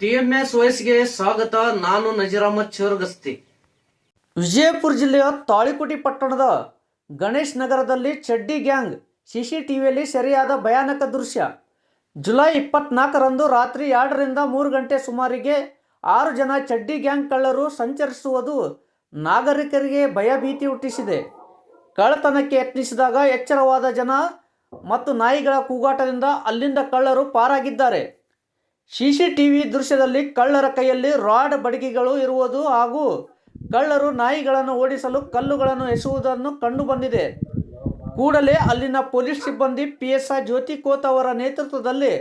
DMS ವಯಸ್ಸಿಗೆ ಸ್ವಾಗತ. ನಾನು ನಜೀರ್ ಅಹಮದ್ ಚೋರ್ಗಸ್ತಿ. ವಿಜಯಪುರ ಜಿಲ್ಲೆಯ ತಾಳಿಕೋಟಿ ಪಟ್ಟಣದ ಗಣೇಶ್ ನಗರದಲ್ಲಿ ಚಡ್ಡಿ ಗ್ಯಾಂಗ್ ಸಿಸಿಟಿವಿಯಲ್ಲಿ ಸೆರೆಯಾದ ಭಯಾನಕ ದೃಶ್ಯ. ಜುಲೈ ಇಪ್ಪತ್ನಾಲ್ಕರಂದು ರಾತ್ರಿ ಎರಡರಿಂದ ಮೂರು ಗಂಟೆ ಸುಮಾರಿಗೆ ಆರು ಜನ ಚಡ್ಡಿ ಗ್ಯಾಂಗ್ ಕಳ್ಳರು ಸಂಚರಿಸುವುದು ನಾಗರಿಕರಿಗೆ ಭಯಭೀತಿ ಹುಟ್ಟಿಸಿದೆ. ಕಳ್ಳತನಕ್ಕೆ ಯತ್ನಿಸಿದಾಗ ಎಚ್ಚರವಾದ ಜನ ಮತ್ತು ನಾಯಿಗಳ ಕೂಗಾಟದಿಂದ ಅಲ್ಲಿಂದ ಕಳ್ಳರು ಪಾರಾಗಿದ್ದಾರೆ. ಸಿಸಿಟಿವಿ ದೃಶ್ಯದಲ್ಲಿ ಕಳ್ಳರ ಕೈಯಲ್ಲಿ ರಾಡ್ ಬಡಗಿಗಳು ಇರುವುದು ಹಾಗೂ ಕಳ್ಳರು ನಾಯಿಗಳನ್ನು ಓಡಿಸಲು ಕಲ್ಲುಗಳನ್ನು ಎಸೆಯುವುದನ್ನು ಕಂಡುಬಂದಿದೆ. ಕೂಡಲೇ ಅಲ್ಲಿನ ಪೊಲೀಸ್ ಸಿಬ್ಬಂದಿ P S I Jyoti Kot ಅವರ ನೇತೃತ್ವದಲ್ಲಿ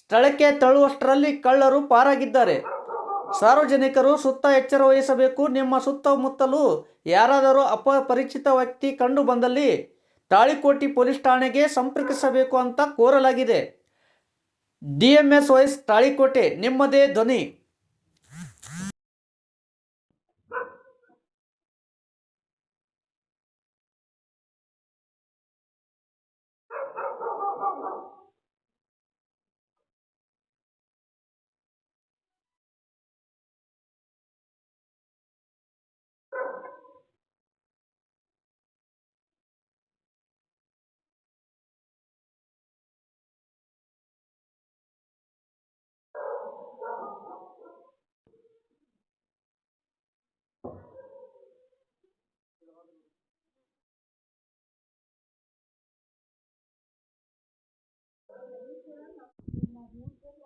ಸ್ಥಳಕ್ಕೆ ತಳ್ಳುವಷ್ಟರಲ್ಲಿ ಕಳ್ಳರು ಪಾರಾಗಿದ್ದಾರೆ. ಸಾರ್ವಜನಿಕರು ಸುತ್ತ ಎಚ್ಚರ ವಹಿಸಬೇಕು. ನಿಮ್ಮ ಸುತ್ತಮುತ್ತಲೂ ಯಾರಾದರೂ ಅಪರಿಚಿತ ವ್ಯಕ್ತಿ ಕಂಡು ಬಂದಲ್ಲಿ ತಾಳಿಕೋಟಿ ಪೊಲೀಸ್ ಠಾಣೆಗೆ ಸಂಪರ್ಕಿಸಬೇಕು ಅಂತ ಕೋರಲಾಗಿದೆ. ಡಿಎಂಎಸ್ ವೈಸ್ ತಾಳಿಕೋಟೆ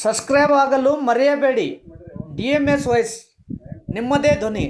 ಸಬ್ಸ್ಕ್ರೈಬ್ ಆಗಲು ಮರೆಯಬೇಡಿ. ಡಿ ಎಂ ಎಸ್ ವಾಯ್ಸ್ ನಿಮ್ಮದೇ ಧ್ವನಿ.